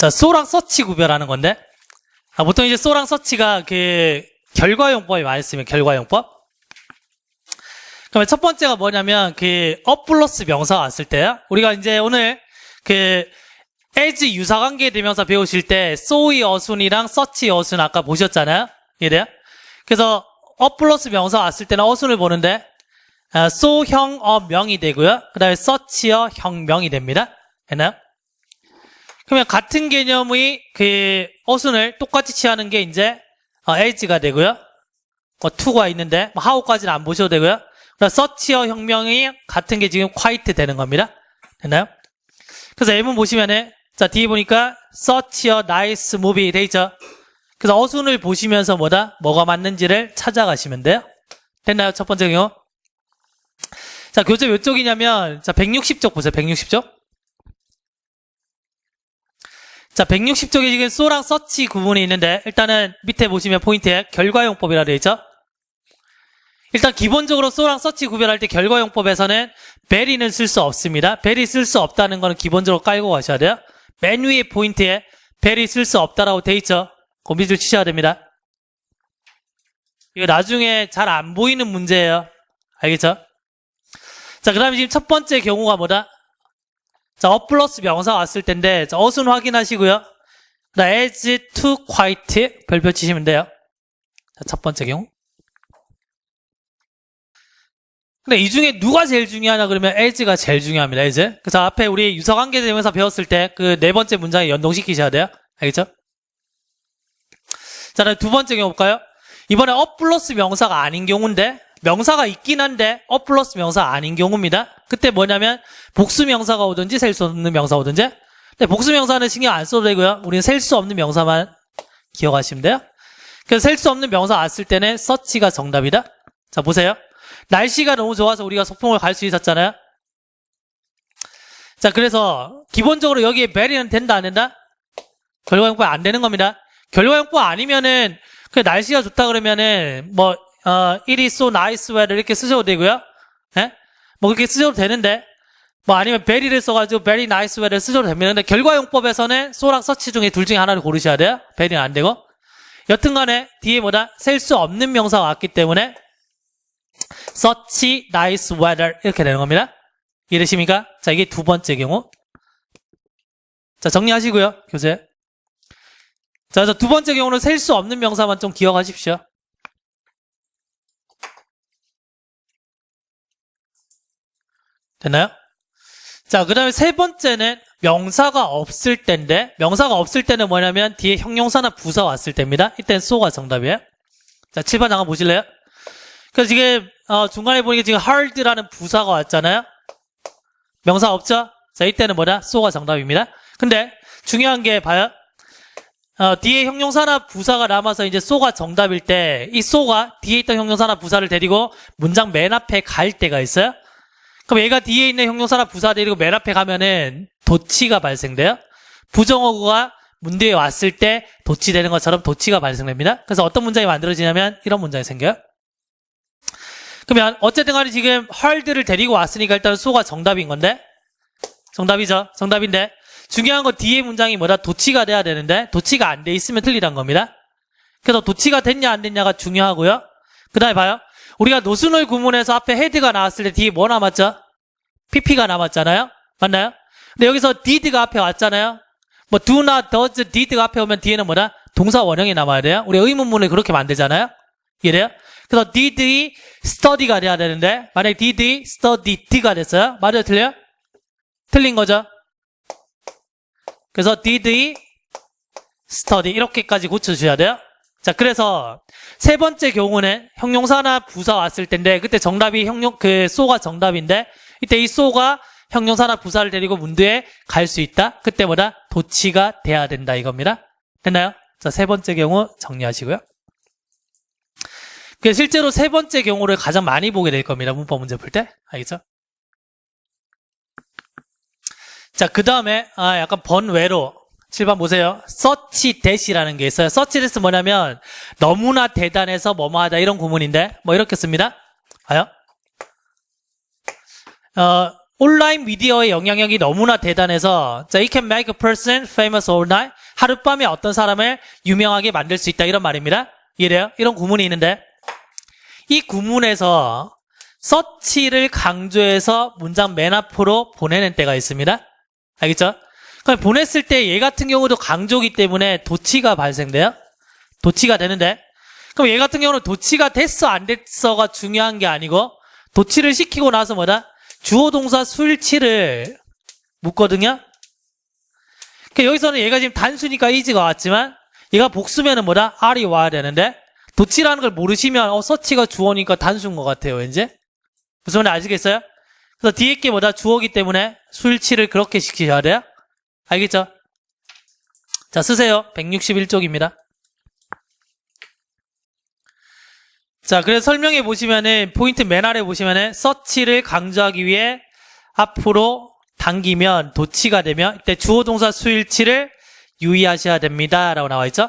자, 쏘랑 서치 구별하는 건데, 아, 보통 이제 쏘랑 서치가 그 결과용법이 많이 쓰면 결과용법. 그러면 첫 번째가 뭐냐면 그업 플러스 명사 왔을 때요. 우리가 이제 오늘 그 as 유사관계 대명사 배우실 때 so의 어순이랑 서치 어순 아까 보셨잖아요. 이해돼요? 그래서 업 플러스 명사 왔을 때는 어순을 보는데 아, so형 어 명이 되고요. 그 다음에 서치어 형 명이 됩니다. 됐나요? 그러면 같은 개념의 그 어순을 똑같이 취하는 게 이제 어, as가 되고요. 뭐 to가 있는데 뭐 how까지는 안 보셔도 되고요. 그러니까 서치어 혁명이 같은 게 지금 quite 되는 겁니다. 됐나요? 그래서 예문 보시면은 자 뒤에 보니까 서치어 나이스 무비 돼 있죠. 그래서 어순을 보시면서 뭐다 뭐가 맞는지를 찾아가시면 돼요. 됐나요? 첫 번째 경우. 자 교재 몇 쪽이냐면 자 160쪽 보세요. 160쪽. 자 160쪽에 지금 쏘랑 서치 구분이 있는데 일단은 밑에 보시면 포인트에 결과용법이라 되어 있죠. 일단 기본적으로 쏘랑 서치 구별할 때 결과용법에서는 베리는 쓸 수 없습니다. 베리 쓸 수 없다는 거는 기본적으로 깔고 가셔야 돼요. 맨 위에 포인트에 베리 쓸 수 없다라고 돼 있죠. 고민줄 치셔야 됩니다. 이거 나중에 잘 안 보이는 문제예요. 알겠죠? 자, 그 다음에 지금 첫 번째 경우가 뭐다? 자, 업 플러스 명사 왔을 텐데, 자, 어순 확인하시고요. 나 as to quite 별표 치시면 돼요. 자, 첫 번째 경우. 근데 이 중에 누가 제일 중요하냐 그러면 as가 제일 중요합니다. as. 그래서 앞에 우리 유사관계 대명사 배웠을 때 그 네 번째 문장에 연동시키셔야 돼요. 알겠죠? 자, 그다음 두 번째 경우 볼까요? 이번에 업 플러스 명사가 아닌 경우인데 명사가 있긴 한데 업 플러스 명사 아닌 경우입니다. 그때 뭐냐면 복수 명사가 오든지 셀 수 없는 명사 오든지. 근데 복수 명사는 신경 안 써도 되고요. 우리는 셀 수 없는 명사만 기억하시면 돼요. 그래서 셀 수 없는 명사 왔을 때는 서치가 정답이다. 자, 보세요. 날씨가 너무 좋아서 우리가 소풍을 갈 수 있었잖아요. 자, 그래서 기본적으로 여기에 베리는 된다 안 된다? 결과용법 안 되는 겁니다. 결과용법 아니면은 그 날씨가 좋다 그러면은 뭐 어, it is so nice weather 이렇게 쓰셔도 되고요. 예? 뭐 그렇게 쓰셔도 되는데 뭐 아니면 베리를 써가지고 very nice weather 쓰셔도 됩니다. 근데 결과용법에서는 소랑 서치 중에 둘 중에 하나를 고르셔야 돼요. 베리는 안 되고. 여튼간에 뒤에 뭐다 셀 수 없는 명사가 왔기 때문에 such nice weather 이렇게 되는 겁니다. 이해되십니까? 자, 이게 두 번째 경우. 자, 정리하시고요, 교재. 자, 자, 두 번째 경우는 셀 수 없는 명사만 좀 기억하십시오. 됐나요? 자, 그 다음에 세 번째는 명사가 없을 때인데, 명사가 없을 때는 뭐냐면 뒤에 형용사나 부사 왔을 때입니다. 이때는 소가 정답이에요. 자, 7번 잠깐 보실래요? 그래서 지금 어, 중간에 보니까 지금 hard라는 부사가 왔잖아요. 명사 없죠? 자, 이때는 뭐다? 소가 정답입니다. 근데 중요한 게 봐요. 어, 뒤에 형용사나 부사가 남아서 이제 소가 정답일 때 이 소가 뒤에 있던 형용사나 부사를 데리고 문장 맨 앞에 갈 때가 있어요. 그럼 얘가 뒤에 있는 형용사나 부사 데리고 맨 앞에 가면은 도치가 발생돼요. 부정어구가 문 뒤에 왔을 때 도치되는 것처럼 도치가 발생됩니다. 그래서 어떤 문장이 만들어지냐면 이런 문장이 생겨요. 그러면 어쨌든 간에 지금 헐드를 데리고 왔으니까 일단 소가 정답인 건데 정답이죠. 정답인데 중요한 건 뒤에 문장이 뭐다? 도치가 돼야 되는데 도치가 안 돼 있으면 틀리단 겁니다. 그래서 도치가 됐냐 안 됐냐가 중요하고요. 그 다음에 봐요. 우리가 노순을 구문해서 앞에 헤드가 나왔을 때 뒤에 뭐 남았죠? pp가 남았잖아요. 맞나요? 근데 여기서 did가 앞에 왔잖아요. 뭐 do나 does, did가 앞에 오면 뒤에는 뭐다? 동사 원형이 남아야 돼요. 우리 의문문을 그렇게 만들잖아요. 이해돼요? 그래서 did이 study가 돼야 되는데 만약에 did이 studied가 됐어요. 맞아요? 틀려요? 틀린 거죠? 그래서 did이 study 이렇게까지 고쳐주셔야 돼요. 자, 그래서 세 번째 경우는 형용사나 부사 왔을 텐데 그때 정답이 형용 그 소가 정답인데 이때 이 소가 형용사나 부사를 데리고 문두에 갈 수 있다. 그때 보다 도치가 돼야 된다 이겁니다. 됐나요? 자, 세 번째 경우 정리하시고요. 그 실제로 세 번째 경우를 가장 많이 보게 될 겁니다. 문법 문제 풀 때. 알겠죠? 자, 그 다음에, 아, 약간 번외로. 7번 보세요. 서치 대시라는 게 있어요. 서치 대시 뭐냐면, 너무나 대단해서 뭐뭐하다 이런 구문인데, 뭐 이렇게 씁니다. 봐요. 어, 온라인 미디어의 영향력이 너무나 대단해서 자, it can make a person famous overnight. 하룻밤에 어떤 사람을 유명하게 만들 수 있다 이런 말입니다. 이해돼요? 이런 구문이 있는데 이 구문에서 서치를 강조해서 문장 맨 앞으로 보내는 때가 있습니다. 알겠죠? 보냈을 때 얘 같은 경우도 강조기 때문에 도치가 발생돼요. 도치가 되는데 그럼 얘 같은 경우는 도치가 됐어 안 됐어가 중요한 게 아니고 도치를 시키고 나서 뭐다? 주어 동사 수일치를 묻거든요. 그러니까 여기서는 얘가 지금 단수니까 이지가 왔지만 얘가 복수면은 뭐다? R이 와야 되는데 도치라는 걸 모르시면 어 서치가 주어니까 단수인 것 같아요 왠지 무슨 말인지 아시겠어요? 그래서 뒤에 게 뭐다? 주어기 때문에 수일치를 그렇게 시키셔야 돼요. 알겠죠? 자 쓰세요. 161쪽입니다. 자, 그래서 설명해 보시면은 포인트 맨 아래 보시면은 서치를 강조하기 위해 앞으로 당기면 도치가 되면 이때 주어 동사 수일치를 유의하셔야 됩니다라고 나와 있죠.